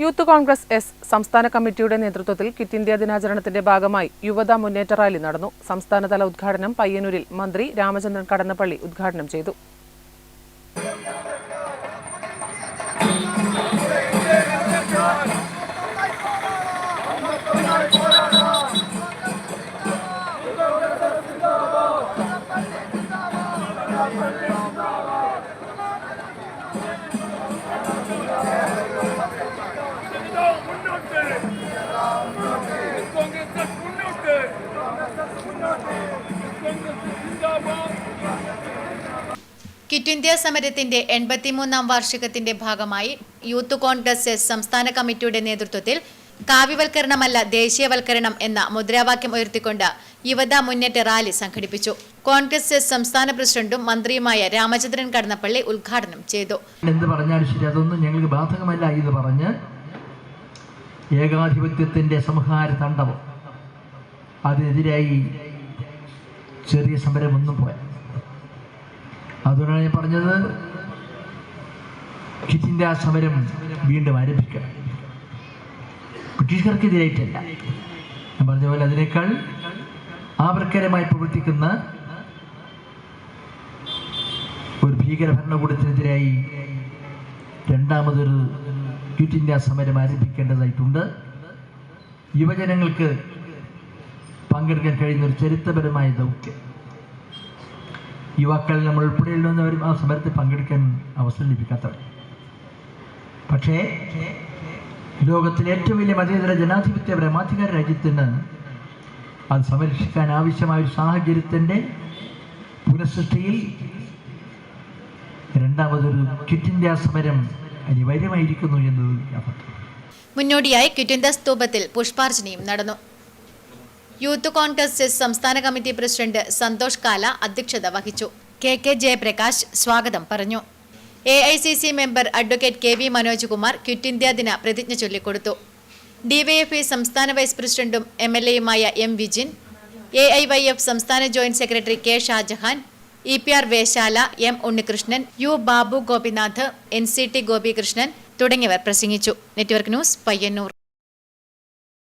Youth Congress S സംസ്ഥാന കമ്മിറ്റിയുടെ നേതൃത്വത്തിൽ കിറ്റ് ഇന്ത്യ ദിനാചരണത്തിന്റെ ഭാഗമായി യുവത മുന്നേറ്റ റാലി നടന്നു. സംസ്ഥാനതല ഉദ്ഘാടനം പയ്യന്നൂരിൽ മന്ത്രി രാമചന്ദ്രൻ കടന്നപ്പള്ളി ഉദ്ഘാടനം ചെയ്തു. മുന്നോട്ട് ക്വിറ്റ് ഇന്ത്യ സമരത്തിന്റെ എൺപത്തിമൂന്നാം വാർഷികത്തിന്റെ ഭാഗമായി യൂത്ത് കോൺഗ്രസ് എസ് സംസ്ഥാന കമ്മിറ്റിയുടെ നേതൃത്വത്തിൽ കാവ്യവൽക്കരണമല്ല ദേശീയവൽക്കരണം എന്ന മുദ്രാവാക്യം ഉയർത്തിക്കൊണ്ട് യുവത മുന്നേറ്റ റാലി സംഘടിപ്പിച്ചു. കോൺഗ്രസ് എസ് സംസ്ഥാന പ്രസിഡന്റും മന്ത്രിയുമായ രാമചന്ദ്രൻ കടന്നപ്പള്ളി ഉദ്ഘാടനം ചെയ്തു. എന്ത് പറഞ്ഞാലും ശരി അതൊന്നും ഞങ്ങൾക്ക് ബാധകമല്ല എന്ന് പറഞ്ഞ് ഏകാധിപത്യത്തിന്റെ സംഹാര തണ്ടവം അതിനെതിരായി ചെറിയ സമരമൊന്നും പോയ അതുകൊണ്ടാണ് ഞാൻ പറഞ്ഞത് ക്വിറ്റ് ഇന്ത്യ സമരം വീണ്ടും ആരംഭിക്കണം ബ്രിട്ടീഷുകാർക്കെതിരായിട്ടല്ല ഞാൻ പറഞ്ഞ പോലെ അതിനേക്കാൾ ആവർക്കരമായി പ്രവർത്തിക്കുന്ന ഒരു ഭീകര ഭരണകൂടത്തിനെതിരായി രണ്ടാമതൊരു ക്വിറ്റ് ഇന്ത്യ സമരം ആരംഭിക്കേണ്ടതായിട്ടുണ്ട്. യുവജനങ്ങൾക്ക് പങ്കെടുക്കാൻ കഴിയുന്ന ഒരു ചരിത്രപരമായ ദൗത്യം. യുവാക്കൾ നമ്മൾ ഉൾപ്പെടെയുള്ളവരും ആ സമരത്തിൽ പങ്കെടുക്കാൻ അവസരം ലഭിക്കാത്തവർ. പക്ഷേ ലോകത്തിലെ ഏറ്റവും വലിയ മതേതര ജനാധിപത്യ പരമാധികാര രാജ്യത്തിന് അത് സംരക്ഷിക്കാൻ ആവശ്യമായ ഒരു സാഹചര്യത്തിന്റെ പുനഃസൃഷ്ടിയിൽ രണ്ടാമതൊരു ക്വിറ്റ് ഇന്ത്യ സമരം അനിവാര്യമായിരിക്കുന്നു എന്നത് മുന്നോടിയായി ക്വിറ്റ് ഇന്ത്യ സ്തൂപത്തിൽ പുഷ്പാർച്ചനയും നടന്നു. യൂത്ത് കോൺഗ്രസ് സംസ്ഥാന കമ്മിറ്റി പ്രസിഡന്റ് സന്തോഷ് കാല അധ്യക്ഷത വഹിച്ചു. കെ കെ ജയപ്രകാശ് സ്വാഗതം പറഞ്ഞു. A I C C member advocate K V Manoj Kumar quit India ദിന പ്രതിജ്ഞ ചൊല്ലിക്കൊടുത്തു. ഡിവൈഎഫ്ഐ സംസ്ഥാന വൈസ് പ്രസിഡന്റും M L എയുമായ M Vijin A I Y F സംസ്ഥാന joint secretary K Shajahan E P R Veshala M Unnikrishnan U Babu Gopinath N C T Gopikrishnan തുടങ്ങിയവർ പ്രസംഗിച്ചു. Network news Payyanur.